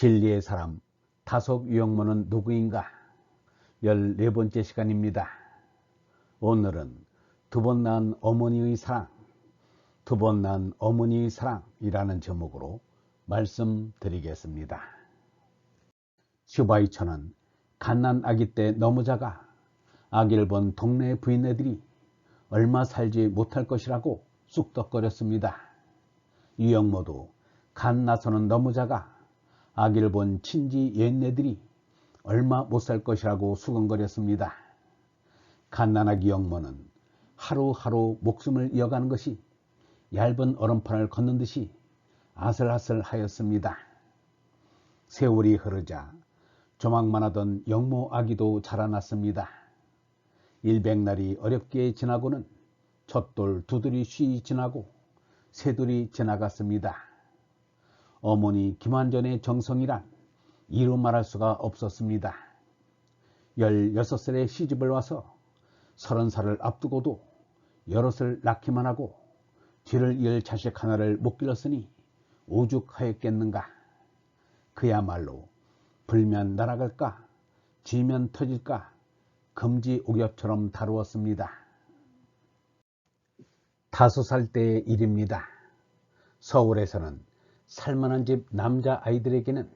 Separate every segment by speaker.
Speaker 1: 진리의 사람 다속 유영모는 누구인가? 14번째 시간입니다. 오늘은 두번 낳은 어머니의 사랑, 두번 낳은 어머니의 사랑이라는 제목으로 말씀드리겠습니다. 슈바이처는 갓난 아기 때 너무 작아 아기를 본 동네 부인네들이 얼마 살지 못할 것이라고 쑥덕거렸습니다. 유영모도 갓 나서는 너무 작아 아기를 본 친지 옛네들이 얼마 못 살 것이라고 수건거렸습니다. 갓난아기 영모는 하루하루 목숨을 이어가는 것이 얇은 얼음판을 걷는 듯이 아슬아슬 하였습니다. 세월이 흐르자 조망만 하던 영모 아기도 자라났습니다. 일백날이 어렵게 지나고는 젖돌 두들이 쉬 지나고 새돌이 지나갔습니다. 어머니 김한전의 정성이란 이루 말할 수가 없었습니다. 16살에 시집을 와서 30살을 앞두고도 여럿을 낳기만 하고 뒤를 이을 자식 하나를 못 길렀으니 오죽하였겠는가. 그야말로 불면 날아갈까 지면 터질까 금지 옥엽처럼 다루었습니다. 다섯 살 때의 일입니다. 서울에서는 살만한 집 남자 아이들에게는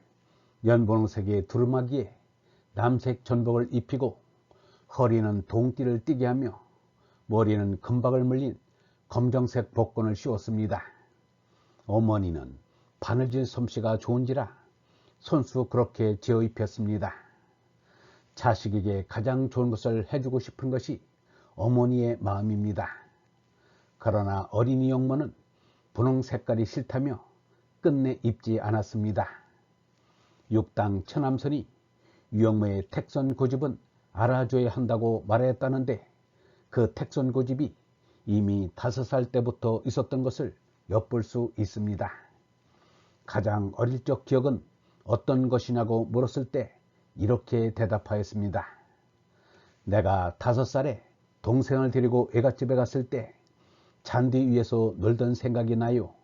Speaker 1: 연분홍색의 두루마기에 남색 전복을 입히고 허리는 동띠를 띠게 하며 머리는 금박을 물린 검정색 복권을 씌웠습니다. 어머니는 바느질 솜씨가 좋은지라 손수 그렇게 지어 입혔습니다. 자식에게 가장 좋은 것을 해주고 싶은 것이 어머니의 마음입니다. 그러나 어린이 영모는 분홍 색깔이 싫다며 끝내 입지 않았습니다. 육당 천암선이 유영모의 택선 고집은 알아줘야 한다고 말했다는데 그 택선 고집이 이미 다섯 살 때부터 있었던 것을 엿볼 수 있습니다. 가장 어릴 적 기억은 어떤 것이냐고 물었을 때 이렇게 대답하였습니다. 내가 다섯 살에 동생을 데리고 애갓집에 갔을 때 잔디 위에서 놀던 생각이 나요.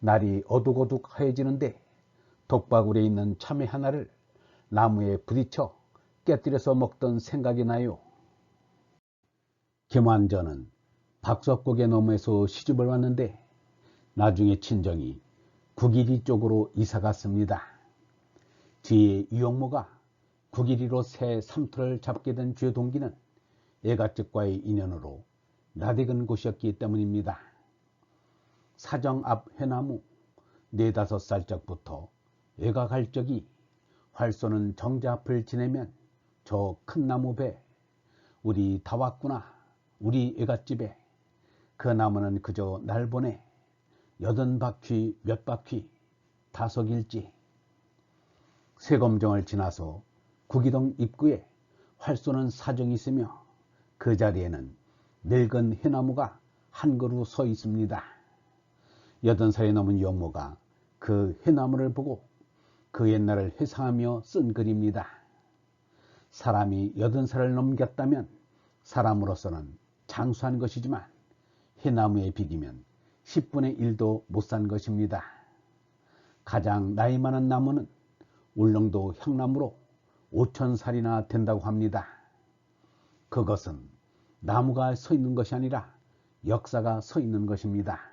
Speaker 1: 날이 어둑어둑 하얘지는데 독바구리에 있는 참외 하나를 나무에 부딪혀 깨뜨려서 먹던 생각이 나요. 김완전은 박석곡의 너머에서 시집을 왔는데 나중에 친정이 국일이 쪽으로 이사 갔습니다. 뒤에 유영모가 국일이로 새 삼투를 잡게 된 주요 동기는 애가집과의 인연으로 나대근 곳이었기 때문입니다. 사정 앞 회나무 네다섯 살짝부터 애가 갈 적이 활쏘는 정자 앞을 지내면 저 큰 나무 배 우리 다 왔구나 우리 애갓집에 그 나무는 그저 날 보내 여든 바퀴 몇 바퀴 다석일지 세검정을 지나서 구기동 입구에 활쏘는 사정이 있으며 그 자리에는 늙은 해나무가 한 그루 서 있습니다. 여든 살이 넘은 영모가 그 해나무를 보고 그 옛날을 회상하며 쓴 글입니다. 사람이 여든 살을 넘겼다면 사람으로서는 장수한 것이지만 해나무에 비기면 10분의 1도 못 산 것입니다. 가장 나이 많은 나무는 울릉도 향나무로 5천 살이나 된다고 합니다. 그것은 나무가 서 있는 것이 아니라 역사가 서 있는 것입니다.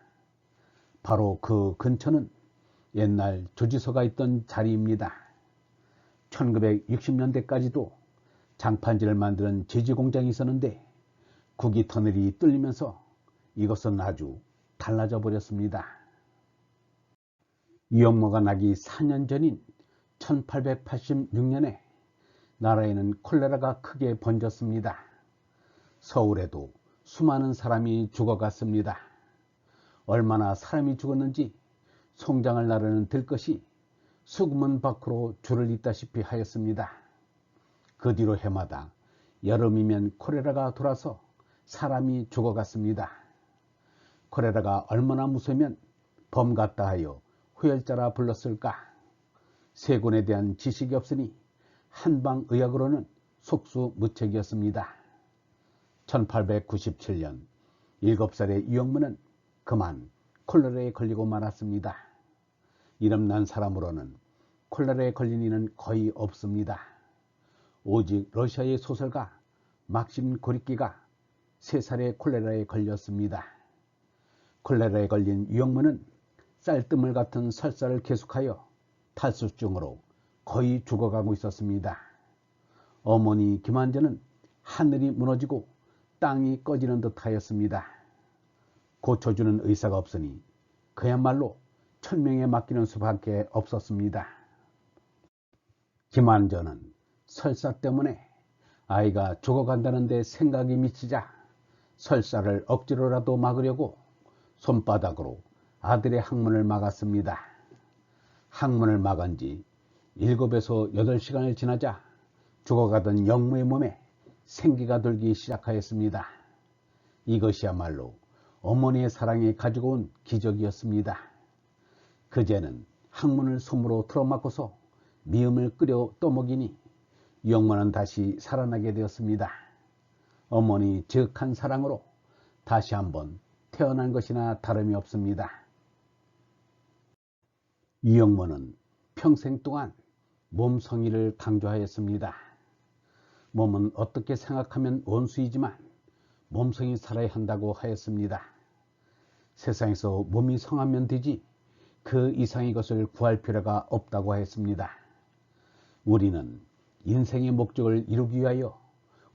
Speaker 1: 바로 그 근처는 옛날 조지소가 있던 자리입니다. 1960년대까지도 장판지를 만드는 제지 공장이 있었는데 국이 터널이 뚫리면서 이것은 아주 달라져 버렸습니다. 이영모가 나기 4년 전인 1886년에 나라에는 콜레라가 크게 번졌습니다. 서울에도 수많은 사람이 죽어갔습니다. 얼마나 사람이 죽었는지 송장을 나르는 들것이 수구문 밖으로 줄을 잇다시피 하였습니다. 그 뒤로 해마다 여름이면 콜레라가 돌아서 사람이 죽어갔습니다. 콜레라가 얼마나 무서우면 범 같다 하여 후열자라 불렀을까? 세군에 대한 지식이 없으니 한방 의학으로는 속수무책이었습니다. 1897년 7살의 이영문은 그만 콜레라에 걸리고 말았습니다. 이름난 사람으로는 콜레라에 걸린 이는 거의 없습니다. 오직 러시아의 소설가 막심 고리끼가 3살에 콜레라에 걸렸습니다. 콜레라에 걸린 유영문은 쌀뜨물 같은 설사를 계속하여 탈수증으로 거의 죽어가고 있었습니다. 어머니 김한전은 하늘이 무너지고 땅이 꺼지는 듯 하였습니다. 고쳐주는 의사가 없으니 그야말로 천명에 맡기는 수밖에 없었습니다. 김한전은 설사 때문에 아이가 죽어간다는데 생각이 미치자 설사를 억지로라도 막으려고 손바닥으로 아들의 항문을 막았습니다. 항문을 막은 지 7에서 8시간을 지나자 죽어가던 영무의 몸에 생기가 돌기 시작하였습니다. 이것이야말로 어머니의 사랑이 가지고 온 기적이었습니다. 그제는 항문을 솜으로 틀어막고서 미음을 끓여 떠먹이니 영문은 다시 살아나게 되었습니다. 어머니 즉한 사랑으로 다시 한번 태어난 것이나 다름이 없습니다. 이영모는 평생 동안 몸 성의를 강조하였습니다. 몸은 어떻게 생각하면 원수이지만 몸성이 살아야 한다고 하였습니다. 세상에서 몸이 성하면 되지 그 이상의 것을 구할 필요가 없다고 하였습니다. 우리는 인생의 목적을 이루기 위하여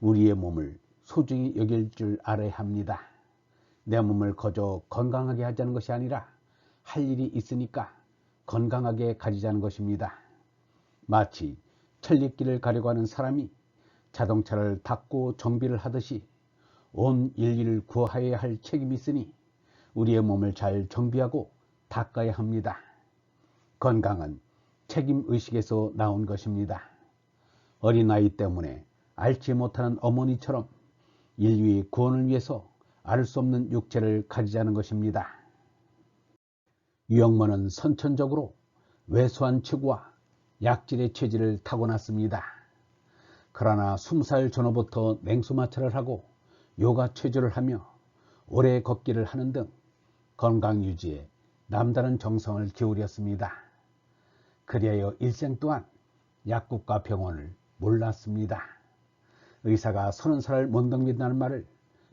Speaker 1: 우리의 몸을 소중히 여길 줄 알아야 합니다. 내 몸을 거저 건강하게 하자는 것이 아니라 할 일이 있으니까 건강하게 가지자는 것입니다. 마치 천리길을 가려고 하는 사람이 자동차를 닦고 정비를 하듯이 온 인류를 구하여야 할 책임이 있으니 우리의 몸을 잘 정비하고 닦아야 합니다. 건강은 책임의식에서 나온 것입니다. 어린아이 때문에 알지 못하는 어머니처럼 인류의 구원을 위해서 알 수 없는 육체를 가지자는 것입니다. 유영모는 선천적으로 왜소한 체구와 약질의 체질을 타고났습니다. 그러나 20살 전후부터 냉수마찰을 하고 요가 체조를 하며 오래 걷기를 하는 등 건강 유지에 남다른 정성을 기울였습니다. 그리하여 일생 동안 약국과 병원을 몰랐습니다. 의사가 서른 살을 못 넘긴다는 말을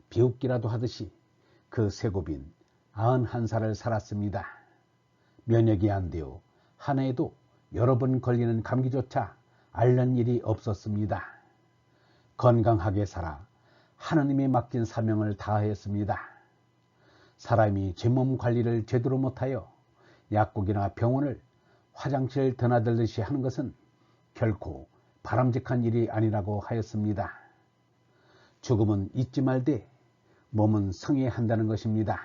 Speaker 1: 비웃기라도 하듯이 그 세고빈 91살을 살았습니다. 면역이 안 되어 한 해에도 여러 번 걸리는 감기조차 앓는 일이 없었습니다. 건강하게 살아 하느님이 맡긴 사명을 다하였습니다. 사람이 제 몸 관리를 제대로 못하여 약국이나 병원을 화장실 드나들듯이 하는 것은 결코 바람직한 일이 아니라고 하였습니다. 죽음은 잊지 말되 몸은 성해한다는 것입니다.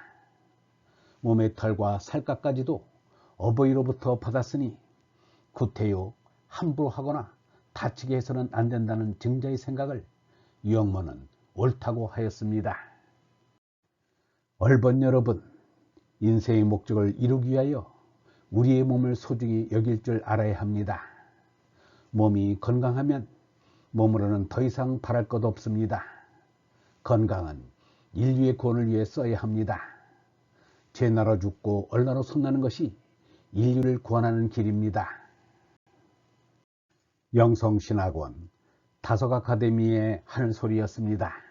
Speaker 1: 몸의 털과 살갗까지도 어버이로부터 받았으니 구태요 함부로 하거나 다치게 해서는 안 된다는 증자의 생각을 유영모는 옳다고 하였습니다. 얼번 여러분, 인생의 목적을 이루기 위하여 우리의 몸을 소중히 여길 줄 알아야 합니다. 몸이 건강하면 몸으로는 더 이상 바랄 것 없습니다. 건강은 인류의 구원을 위해 써야 합니다. 제 나라 죽고 얼나로 손나는 것이 인류를 구원하는 길입니다. 영성신학원 다석 아카데미의 하늘소리였습니다.